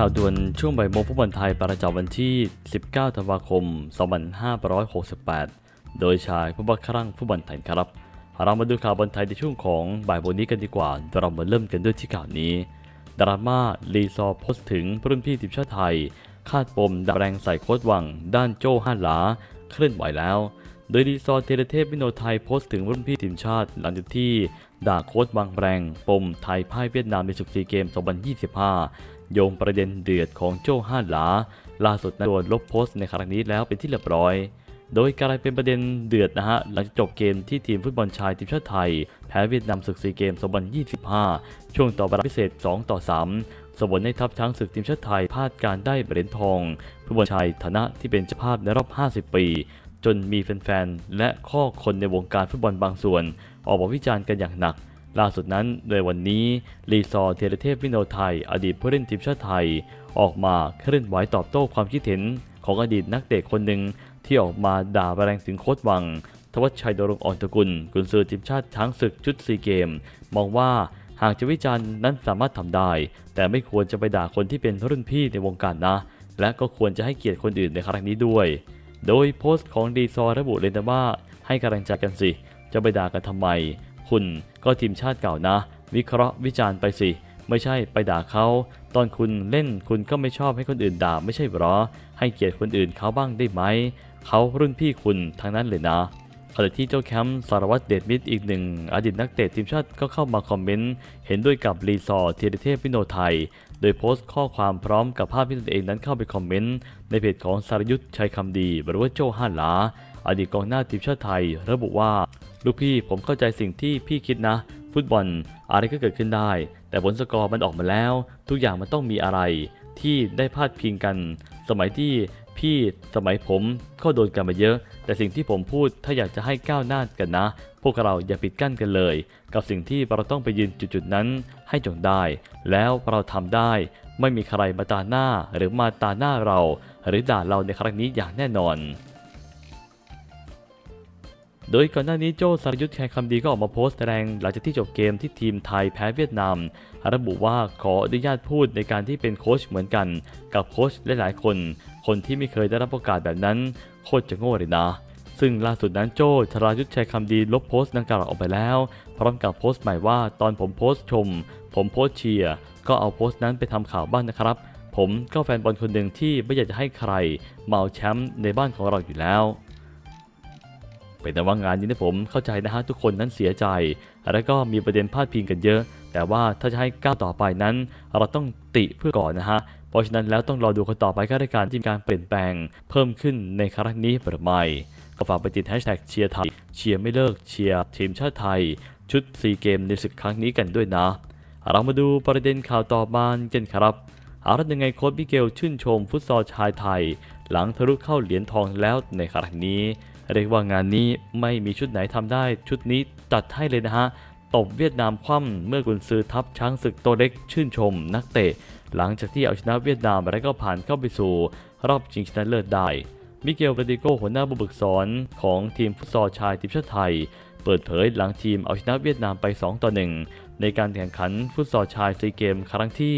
ข่าวด่วนช่วงบ่ายโมงฟุตบอลไทยประจำวันที่ 19 ธันวาคม 2568 โดยชายผู้บักครั่งฟุตบอลไทยครับ เรามาดูข่าวบอลไทยในช่วงของบ่ายโมงนี้กันดีกว่า เรามาเริ่มกันด้วยที่ข่าวนี้ ดราม่าลีซอโพสต์ถึงรุ่นพี่ทีมชาติไทย คาดปมดับแรงใส่โค้ดวัง ด้านโจ้ห้าหลา เคลื่อนไหวแล้ว โดยรีซอเทเลเทพวินโนไทยโพสต์ถึงรุ่นพี่ทีมชาติ หลังจากที่ด่าโค้ดวางแรง ปมไทยพ่ายเวียดนามในศึกซีเกม 2025 โยงประเด็นเดือดของโจ้ห้าหลา ล่าสุดนั้นโดนลบโพสต์ในครั้งนี้แล้วเป็นที่เรียบร้อย โดยกลายเป็นประเด็นเดือดนะฮะ หลังจากจบเกมที่ทีมฟุตบอลชายทีมชาติไทย แพ้เวียดนามศึกซีเกม2025 ช่วงต่อเวลาพิเศษ 2 ต่อ 3 สมบนให้ทัพช้างศึกทีมชาติไทยพลาดการได้เหรียญทองฟุตบอลชายฐานะที่เป็นเจ้าภาพในรอบ 50 ปี จนมีแฟนๆและข้อคนในวงการฟุตบอลบางส่วน ออกมาวิจารณ์กันอย่างหนัก ล่าสุดนั้นโดยวันนี้รีซอร์เทเลเทพวินโนไทย อดีตผู้เล่นทีมชาติไทย ออกมาเคลื่อนไหวตอบโต้ความคิดเห็น ของอดีตนักเตะคนหนึ่งที่ออกมาด่าแรงถึงโค้ชวัง ทวัชชัยดรงอ่อนตะกุล กุนซือทีมชาติช้างศึกชุดซีเกม มองว่าหากจะวิจารณ์นั้นสามารถทำได้ แต่ไม่ควรจะไปด่าคนที่เป็นรุ่นพี่ในวงการนะ และก็ควรจะให้เกียรติคนอื่นในครั้งนี้ด้วย โดยโพสต์ของดีซอระบุเลยนะว่าให้กำลังใจกันสิ จะไปด่ากันทำไม คุณก็ทีมชาติเก่านะ วิเคราะห์วิจารณ์ไปสิ ไม่ใช่ไปด่าเขา ตอนคุณเล่นคุณก็ไม่ชอบให้คนอื่นด่าไม่ใช่หรอ ให้เกียรติคนอื่นเขาบ้างได้ไหม เขารุ่นพี่คุณทั้งนั้นเลยนะขณะที่เจ้าแคมป์สารวัตรเดชมิตรอีกหนึ่งอดีตนักเตะทีมชาติก็เข้ามาคอมเมนต์ เห็นด้วยกับรีซอร์เทเลเทพพิโนไทย โดยโพสต์ข้อความพร้อมกับภาพที่ตนเองนั้นเข้าไปคอมเมนต์ ในเพจของสารยุทธ์ชัยคำดีหรือว่าโจฮันหลา อดีตกองหน้าทีมชาติไทย ระบุว่า ลูกพี่ผมเข้าใจสิ่งที่พี่คิดนะ ฟุตบอลอะไรก็เกิดขึ้นได้ แต่ผลสกอร์มันออกมาแล้ว ทุกอย่างมันต้องมีอะไร ที่ได้พาดพิงกัน สมัยที่พี่สมัยผมก็โดนกันมาเยอะ แต่สิ่งที่ผมพูดถ้าอยากจะให้ก้าวหน้ากันนะ พวกเราอย่าปิดกั้นกันเลย กับสิ่งที่เราต้องไปยืนจุดๆนั้นให้จงได้ แล้วเราทำได้ ไม่มีใครมาตาหน้าหรือมาตาหน้าเรา หรือด่าเราในครั้งนี้อย่างแน่นอน โดยก่อนหน้านี้โจสรยุทธ์แคร์คำดีก็ออกมาโพสต์แรงหลังจากที่จบเกมที่ทีมไทยแพ้เวียดนาม ระบุว่าขออนุญาตพูดในการที่เป็นโค้ชเหมือนกัน กับโค้ชหลายๆคน คนที่ไม่เคยได้รับโอกาสแบบนั้น โคตรจะโง่เลยนะ ซึ่งล่าสุดนั้นโจธรายุทธชัยคำดีลบโพสต์ดังกล่าวออกไปแล้ว พร้อมกับโพสต์ใหม่ว่าตอนผมโพสต์ชม ผมโพสต์เชียร์ก็เอาโพสต์นั้นไปทำข่าวบ้างนะครับ ผมก็แฟนบอลคนหนึ่งที่ไม่อยากจะให้ใครเอาแชมป์ในบ้านของเราอยู่แล้ว เป็นแต่ว่างานนี้นะผมเข้าใจนะฮะทุกคนนั้นเสียใจ แล้วก็มีประเด็นพาดพิงกันเยอะ แต่ว่าถ้าจะให้ก้าวต่อไปนั้น เราต้องติเพื่อก่อนนะฮะเพราะฉะนั้นแล้วต้องรอดูกันต่อไปก็ได้การที่มีการเปลี่ยนแปลง เพิ่มขึ้นในครั้งนี้หรือไม่ก็ฝากไปติดแฮชแท็กเชียร์ไทยเชียร์ไม่เลิกเชียร์ทีมชาติไทย ชุดซีเกมในศึกครั้งนี้กันด้วยนะ เรามาดูประเด็นข่าวต่อมากันครับอาละยังไงโค้ชมิเกลชื่นชมฟุตซอลชายไทย หลังทะลุเข้าเหรียญทองแล้วในครั้งนี้ เรียกว่างานนี้ไม่มีชุดไหนทำได้ ชุดนี้ตัดให้เลยนะฮะตบเวียดนามคว่ำเมื่อกุนซือทัพช้างศึกตัวเล็กชื่นชม นักเตะ หลังจากที่เอาชนะเวียดนามและก็ผ่านเข้าไปสู่ รอบชิงชนะเลิศได้ มิเกลเบติโกหัวหน้าผู้ฝึกสอนของทีมฟุตซอลชายทีมชาติไทย เปิดเผยหลังทีมเอาชนะเวียดนามไป 2 ต่อ 1 ในการแข่งขันฟุตซอลชายซีเกมครั้งที่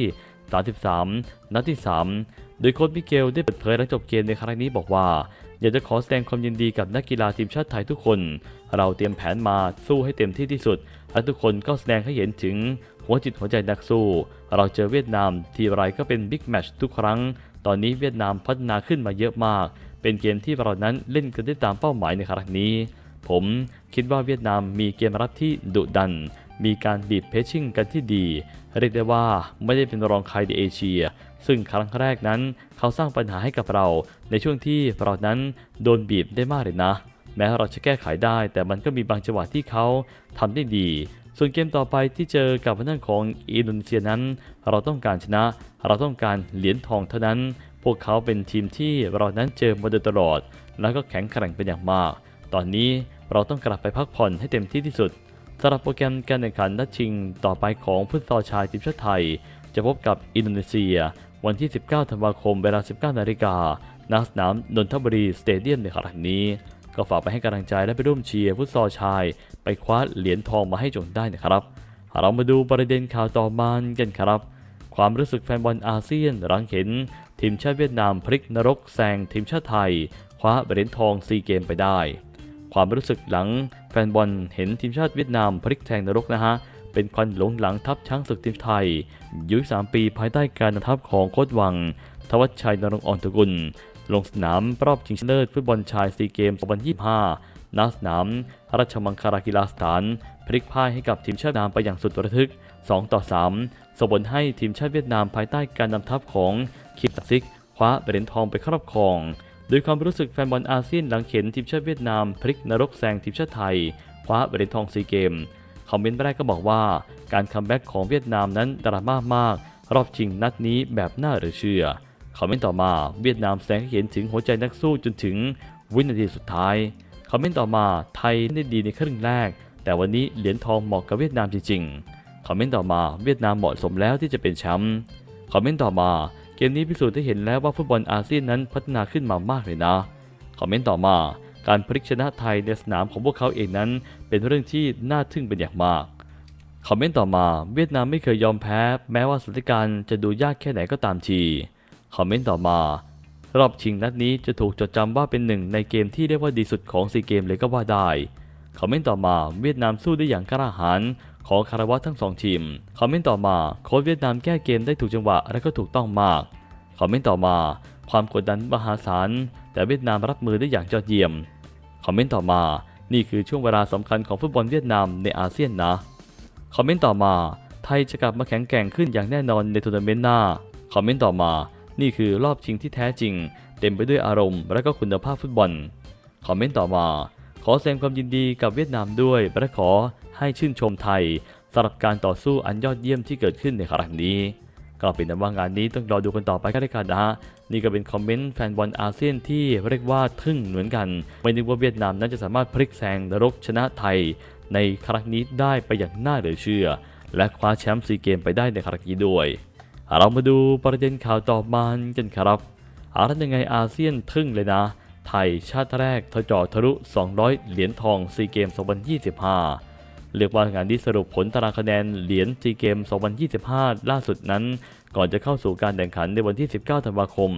33 นัดที่ 3 โดยโค้ชมิเกลได้เปิดเผยหลังจบเกมในครั้งนี้บอกว่า อยากจะขอแสดงความยินดีกับนักกีฬาทีมชาติไทยทุกคน เราเตรียมแผนมาสู้ให้เต็มที่ที่สุด และทุกคนก็แสดงให้เห็นถึงหัวจิตหัวใจนักสู้ เราเจอเวียดนามทีไรก็เป็นบิ๊กแมตช์ทุกครั้ง ตอนนี้เวียดนามพัฒนาขึ้นมาเยอะมาก เป็นเกมที่เรานั้นเล่นกันได้ตามเป้าหมายในครั้งนี้ ผมคิดว่าเวียดนามมีเกมรับที่ดุดัน มีการบีบเพชชิ่งกันที่ดี เรียกได้ว่าไม่ได้เป็นรองใครในเอเชีย ซึ่งครั้งแรกนั้นเขาสร้างปัญหาให้กับเรา ในช่วงที่เรานั้นโดนบีบได้มากเลยนะ แม้เราจะแก้ไขได้ แต่มันก็มีบางจังหวะที่เขาทำได้ดี ส่วนเกมต่อไปที่เจอกับทางด้านของอินโดนีเซียนั้น เราต้องการชนะ เราต้องการเหรียญทองเท่านั้น พวกเขาเป็นทีมที่เรานั้นเจอมาโดยตลอด แล้วก็แข็งแกร่งเป็นอย่างมาก ตอนนี้เราต้องกลับไปพักผ่อนให้เต็มที่ที่สุด สำหรับโปรแกรมการแข่งขันนัดชิงต่อไปของฟุตซอลชายทีมชาติไทย จะพบกับอินโดนีเซีย วันที่ 19 ธันวาคมเวลา 19 นาฬิกาณสนามนนทบุรีสเตเดียมในครั้งนี้ ก็ฝากไปให้กำลังใจและไปร่วมเชียร์ฟุตซอลชาย ไปคว้าเหรียญทองมาให้จงได้นะครับ เรามาดูประเด็นข่าวต่อมากันครับ ความรู้สึกแฟนบอลอาเซียนหลังเห็น ทีมชาติเวียดนามพลิกนรกแซงทีมชาติไทย คว้าเหรียญทองซีเกมไปได้ ความรู้สึกหลัง ฟนบอลเห็นทีมชาติเวียดนามพลิกแซงนรกนะฮะ เป็นควันหลงหลังทัพช้างศึกทีมไทยอายุ3ปีภายใต้การนำทัพของโค้ชวัง ทวัชชัยนรงค์อ่อนตะกุล ลงสนามรอบชิงชนะเลิศฟุตบอลชายซีเกมส์2025ณสนาม ราชมังคลากีฬาสถาน พลิกพ่ายให้กับทีมชาติเวียดนามไปอย่างสุดระทึก 2 ต่อ 3ส่งผลให้ทีมชาติเวียดนามภายใต้การนำทัพของคิมสักซิกคว้าเหรียญทองไปครอบครอง โดยความรู้สึกแฟนบอลอาเซียนหลังเข็นทีมชาติเวียดนามพลิกนรกแซงทีมชาติไทยคว้าเหรียญทองซีเกม คอมเมนต์แรกก็บอกว่า การคัมแบ็กของเวียดนามนั้นดราม่ามาก รอบชิงนัดนี้แบบน่าเหลือเชื่อ คอมเมนต์ต่อมาเวียดนามแสงให้เห็นถึงหัวใจนักสู้จนถึงวินาทีสุดท้าย คอมเมนต์ต่อมาไทยได้ดีในครึ่งแรก แต่วันนี้เหรียญทองเหมาะกับเวียดนามจริงๆ คอมเมนต์ต่อมาเวียดนามเหมาะสมแล้วที่จะเป็นแชมป์ คอมเมนต์ต่อมา เกมนี้พิสูจน์ให้เห็นแล้วว่าฟุตบอลอาเซียนนั้นพัฒนาขึ้นมามากเลยนะ คอมเมนต์ต่อมา การพลิกชนะไทยในสนามของพวกเขาเองนั้น เป็นเรื่องที่น่าทึ่งเป็นอย่างมากคอมเมนต์ต่อมา เวียดนามไม่เคยยอมแพ้ แม้ว่าสถานการณ์จะดูยากแค่ไหนก็ตามทีคอมเมนต์ต่อมารอบชิงนัดนี้จะถูกจดจำว่าเป็นหนึ่งในเกมที่เรียกว่าดีสุดของซีเกมเลยก็ว่าได้คอมเมนต์ต่อมาเวียดนามสู้ได้อย่างกล้าหาญ ของคารวะทั้งสองทีมคอมเมนต์ต่อมาโค้ชเวียดนามแก้เกมได้ถูกจังหวะและก็ถูกต้องมากคอมเมนต์ต่อมา ความกดดันมหาศาลแต่เวียดนามรับมือได้อย่างยอดเยี่ยมคอมเมนต์ต่อมา นี่คือช่วงเวลาสำคัญของฟุตบอลเวียดนามในอาเซียนนะคอมเมนต์ต่อมา ไทยจะกลับมาแข็งแกร่งขึ้นอย่างแน่นอนในทัวร์นาเมนต์หน้าคอมเมนต์ต่อมา นี่คือรอบชิงที่แท้จริง เต็มไปด้วยอารมณ์และก็คุณภาพฟุตบอลคอมเมนต์ต่อมา ขอแสดงความยินดีกับเวียดนามด้วยและขอ ให้ชื่นชมไทยสำหรับการต่อสู้อันยอดเยี่ยมที่เกิดขึ้นในครั้งนี้ก็เป็นนั้นว่างานนี้ต้องรอดูกันต่อไปกันเลยกันนะฮะนี่ก็เป็นคอมเมนต์แฟนบอลอาเซียนที่เรียกว่าทึ่งเหมือนกัน ไม่นึกว่าเวียดนามนั้นจะสามารถพลิกแซงนรกชนะไทย ในครั้งนี้ได้ไปอย่างน่าเหลือเชื่อ และคว้าแชมป์ซีเกมไปได้ในครั้งนี้ด้วย เรามาดูประเด็นข่าวต่อมากันครับอารันยังไงอาเซียนทึ่งเลยนะ ไทยชาติแรกทะจอทะลุ 200 เหรียญทองซีเกม 2025 เรียกว่างานที่สรุปผลตารางคะแนนเหรียญซีเกม 2025 ล่าสุดนั้น ก่อนจะเข้าสู่การแข่งขันในวันที่ 19 ธันวาคม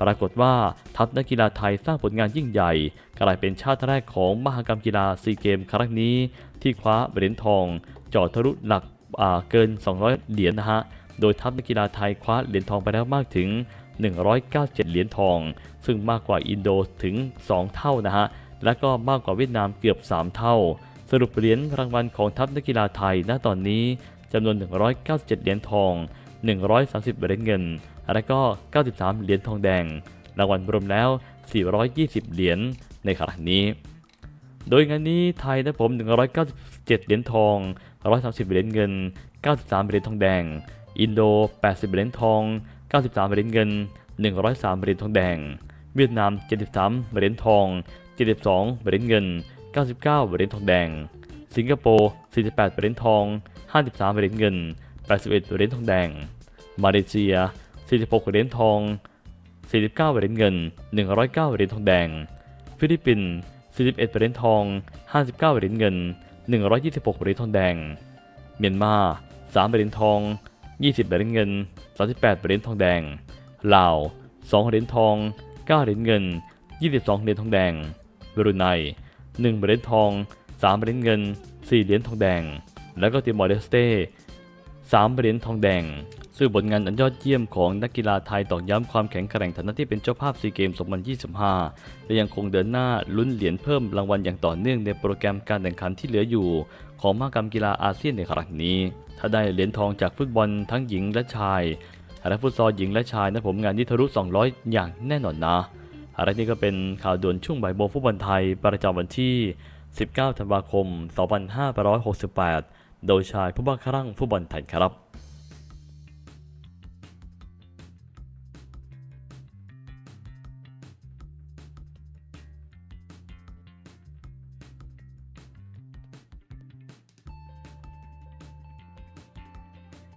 ปรากฏว่าทัพนักกีฬาไทยสร้างผลงานยิ่งใหญ่ กลายเป็นชาติแรกของมหกรรมกีฬาซีเกม ครั้งนี้ ที่คว้าเหรียญทองเจอดทะลุหลักเกิน 200 เหรียญนะฮะ โดยทัพนักกีฬาไทยคว้าเหรียญทองไปแล้วมากถึง 197 เหรียญทอง ซึ่งมากกว่าอินโดถึง 2 เท่านะฮะ และก็มากกว่าเวียดนามเกือบ 3 เท่า สรุปเหรียญรางวัลของทัพนักกีฬาไทยณตอนนี้จำนวน 197 เหรียญทอง 130 เหรียญเงิน และก็ 93 เหรียญทองแดง รางวัลรวมแล้ว 420 เหรียญในครั้งนี้ โดยงานนี้ไทยนะผม 197 เหรียญทอง 130 เหรียญเงิน 93 เหรียญทองแดง อินโด 80 เหรียญทอง 93 เหรียญเงิน 103 เหรียญทองแดง เวียดนาม 73 เหรียญทอง 72 เหรียญเงิน 99เหรียญทองแดง สิงคโปร์ 48เหรียญทอง 53เหรียญเงิน 81เหรียญทองแดง มาเลเซีย 46เหรียญทอง 49เหรียญเงิน 109เหรียญทองแดง ฟิลิปปินส์ 41เหรียญทอง 59เหรียญเงิน 126เหรียญทองแดง เมียนมา 3เหรียญทอง 20เหรียญเงิน 38เหรียญทองแดง ลาว 2เหรียญทอง 9เหรียญเงิน 22เหรียญทองแดงบรูไน 1เหรียญทอง 3เหรียญเงิน 4เหรียญทองแดง แล้วก็ติมอร์เลสเต้3เหรียญทองแดง ซึ่งผลงานอันยอดเยี่ยมของนักกีฬาไทยตอกย้ำความแข็งแกร่งฐานะที่เป็นเจ้าภาพซีเกมส์2025 และยังคงเดินหน้าลุ้นเหรียญเพิ่มรางวัลอย่างต่อเนื่องในโปรแกรมการแข่งขันที่เหลืออยู่ ของมหกรรมกีฬาอาเซียนในครั้งนี้ ถ้าได้เหรียญทองจากฟุตบอลทั้งหญิงและชายและฟุตซอลหญิงและชายนะผมงานนี้ทะลุ 200 อย่างแน่นอนนะ อะไรนี่ก็เป็นข่าวด่วนช่วงบ่ายโมงฟุตบอลไทย ประจำวันที่ 19 ธันวาคม 2568 โดยชายผู้บ้าครั่งฟุตบอลไทยครับ